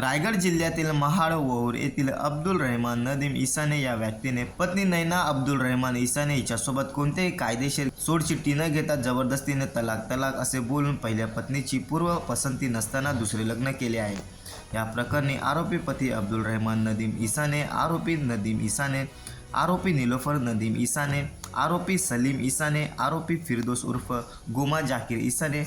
रायगड जिल्ह्यातील महाड वौर येथील अब्दुल रहमान नदीम इसाने या व्यक्तीने पत्नी नैना अब्दुल रहमान इसाने हिच्यासोबत कोणतेही कायदेशीर सोडचिठ्ठी न घेता जबरदस्तीने तलाक तलाक असे बोलून पहिल्या पत्नीची पूर्व पसंती नसताना दुसरे लग्न केले आहे. या प्रकरणी आरोपी पती अब्दुल रहमान नदीम इसाने आरोपी नदीम इसाने आरोपी निलोफर नदीम इसाने आरोपी सलीम इसाने आरोपी फिरदोस उर्फ गुमा जाकीर इसाने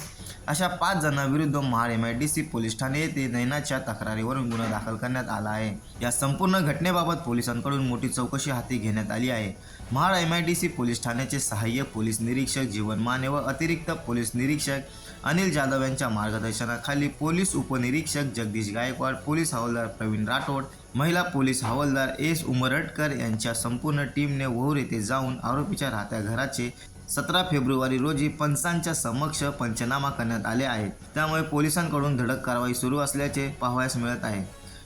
अशा पाच जणांविरुद्ध Mahad M I D C police Thane येथे नैनाच्या तक्रारीवरून गुन्हा दाखल करण्यात आला आहे. या संपूर्ण घटनेबाबत पोलिसांकडून मोठी चौकशी हाती घेण्यात आली आहे. Mahad M I D C police ठाण्याचे सहाय्यक पोलीस निरीक्षक जीवन माने व अतिरिक्त पोलीस निरीक्षक अनिल जाधव यांच्या मार्गदर्शनाखाली पोलीस उपनिरीक्षक जगदीश गायकवाड पोलीस हवालदार प्रवीण राठोड महिला पोलीस हवालदार एस उमरटकर यांच्या संपूर्ण टीमने वहूर येथे जाऊन आरोपीच्या राहत्या घराचे सतरा फेब्रुवारी रोजी पंचांच्या समक्ष पंचनामा करण्यात आले आहे त्यामुळे पोलिसांकडून धडक कारवाई सुरू असल्याचे पाहावयास मिळत आहे.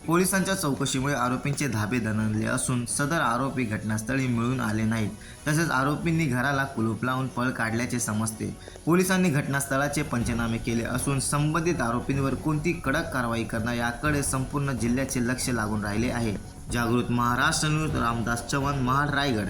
पोलिसांच्या चौकशीमुळे आरोपींचे धाबे दणले असून सदर आरोपी घटनास्थळी मिळून आले नाहीत. तसेच आरोपींनी घराला कुलूप लावून पळ काढल्याचे समजते. पोलिसांनी घटनास्थळाचे पंचनामे केले असून संबंधित आरोपींवर कोणती कडक कारवाई करणार याकडे संपूर्ण जिल्ह्याचे लक्ष लागून राहिले आहे. जागृत महाराष्ट्र न्यूज रामदास चव्हाण महाड रायगड.